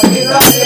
camisa